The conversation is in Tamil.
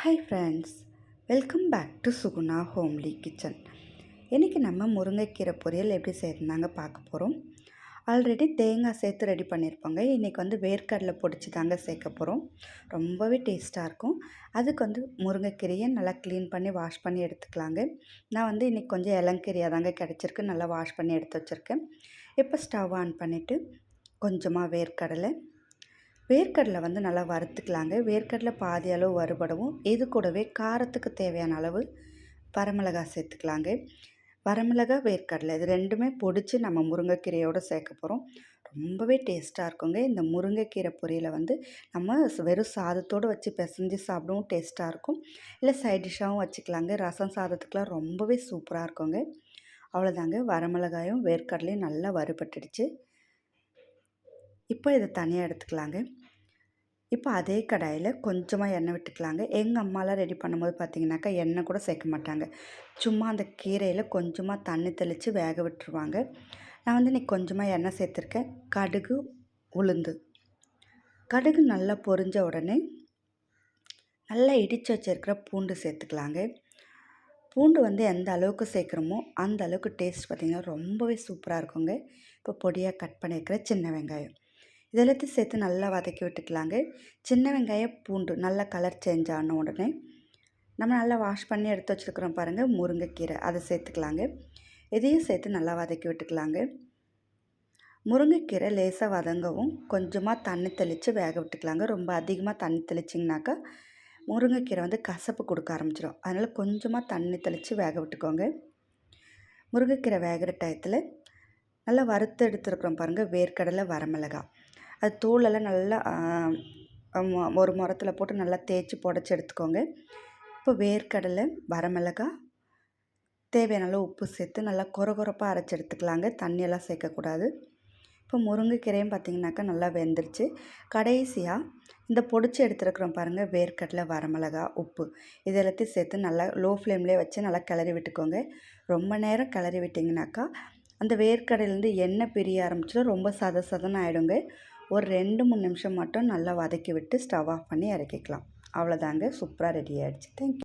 Hi friends welcome back to Suguna homely kitchen இன்றைக்கி நம்ம முருங்கைக்கீரை பொரியல் எப்படி செய்யறதுனாங்க பார்க்க போகிறோம் ஆல்ரெடி தேங்காய் சேர்த்து ரெடி பண்ணியிருப்பாங்க. இன்றைக்கி வந்து வேர்க்கடலை பொடிச்சு தாங்க சேர்க்க போகிறோம் ரொம்பவே டேஸ்ட்டாக இருக்கும். அதுக்கு வந்து முருங்கைக்கீரையை நல்லா க்ளீன் பண்ணி வாஷ் பண்ணி எடுத்துக்கலாங்க. நான் வந்து இன்றைக்கி கொஞ்சம் இளங்கீரையாக தாங்க கிடச்சிருக்கு. நல்லா வாஷ் பண்ணி எடுத்து வச்சுருக்கேன். இப்போ ஸ்டவ் ஆன் பண்ணிவிட்டு கொஞ்சமாக வேர்க்கடலை வேர்க்கடலை வந்து நல்லா வறுத்துக்கலாங்க. வேர்க்கடலை பாதி அளவு வறுபடவும் இது கூடவே காரத்துக்கு தேவையான அளவு வரமிளகா சேர்த்துக்கலாங்க. வரமிளகா வேர்க்கடலை இது ரெண்டுமே பொடிச்சு நம்ம முருங்கைக்கீரையோடு சேர்க்க போகிறோம் ரொம்பவே டேஸ்ட்டாக இருக்குங்க. இந்த முருங்கைக்கீரை பொரியலை வந்து நம்ம வெறும் சாதத்தோடு வச்சு பிசைஞ்சு சாப்பிடவும் டேஸ்ட்டாக இருக்கும். இல்லை சைட் டிஷ்ஷாகவும் வச்சுக்கலாங்க. ரசம் சாதத்துக்கெலாம் ரொம்பவே சூப்பராக இருக்குங்க. அவ்வளோதாங்க. வரமிளகாயும் வேர்க்கடலையும் நல்லா வறுபட்டுடுச்சு. இப்போ இதை தனியாக எடுத்துக்கலாங்க. இப்போ அதே கடாயில் கொஞ்சமாக எண்ணெய் விட்டுக்கலாங்க. எங்கள் அம்மாலாம் ரெடி பண்ணும்போது பார்த்தீங்கன்னாக்கா எண்ணெய் கூட சேர்க்க மாட்டாங்க. சும்மா அந்த கீரையில் கொஞ்சமாக தண்ணி தெளித்து வேக விட்டுருவாங்க. நான் வந்து இன்றைக்கி கொஞ்சமாக எண்ணெய் சேர்த்துருக்கேன். கடுகு உளுந்து. கடுகு நல்லா பொரிஞ்ச உடனே நல்லா இடித்து வச்சுருக்கிற பூண்டு சேர்த்துக்கலாங்க. பூண்டு வந்து எந்த அளவுக்கு சேர்க்குறோமோ அந்த அளவுக்கு டேஸ்ட் பார்த்திங்கன்னா ரொம்பவே சூப்பராக இருக்குங்க. இப்போ பொடியாக கட் பண்ணியிருக்கிற சின்ன வெங்காயம். இதெல்லாத்தையும் சேர்த்து நல்லா வதக்கி விட்டுக்கலாங்க. சின்ன வெங்காயம் பூண்டு நல்லா கலர் சேஞ்ச் ஆன உடனே நம்ம நல்லா வாஷ் பண்ணி எடுத்து வச்சுருக்குறோம் பாருங்கள் முருங்கைக்கீரை. அதை சேர்த்துக்கலாங்க. இதையும் சேர்த்து நல்லா வதக்கி விட்டுக்கலாங்க. முருங்கைக்கீரை லேசாக வதங்கவும் கொஞ்சமாக தண்ணி தெளித்து வேக விட்டுக்கலாங்க. ரொம்ப அதிகமாக தண்ணி தெளிச்சிங்கனாக்கா முருங்கைக்கீரை வந்து கசப்பு கொடுக்க ஆரம்பிச்சிடும் அதனால் கொஞ்சமாக தண்ணி தெளித்து வேக விட்டுக்கோங்க. முருங்கைக்கீரை வேகிற டயத்தில் நல்லா வறுத்து எடுத்துருக்குறோம் பாருங்கள் வேர்க்கடலை வரமிளகாய். அது தோலெல்லாம் நல்லா ஒரு முரத்தில் போட்டு நல்லா தேய்ச்சி புடச்சி எடுத்துக்கோங்க. இப்போ வேர்க்கடலை வரமிளகாய் தேவையான அளவு உப்பு சேர்த்து நல்லா கொர கொரப்பாக அரைச்சி எடுத்துக்கலாங்க. தண்ணியெல்லாம் சேர்க்கக்கூடாது. இப்போ முருங்கைக்கீரையும் பார்த்திங்கனாக்கா நல்லா வெந்துருச்சு. கடைசியாக இந்த பொடிச்சு எடுத்துருக்குறோம் பாருங்கள் வேர்க்கடலை வரமிளகா உப்பு. இது எல்லாத்தையும் சேர்த்து நல்லா லோ ஃப்ளேம்லேயே வச்சு நல்லா கிளறி விட்டுக்கோங்க. ரொம்ப நேரம் கிளறி விட்டிங்கனாக்கா அந்த வேர்க்கடையிலேருந்து எண்ணெய் பிரிய ஆரம்பிச்சிடும். ரொம்ப சத சதன்னு ஆகிடுங்க ஒரு ரெண்டு மூணு நிமிஷம் மட்டும் நல்லா வதக்கி விட்டு ஸ்டவ் ஆஃப் பண்ணி இறக்கிக்கலாம். அவ்வளோதாங்க. சூப்பராக ரெடி ஆகிடுச்சு தேங்க்யூ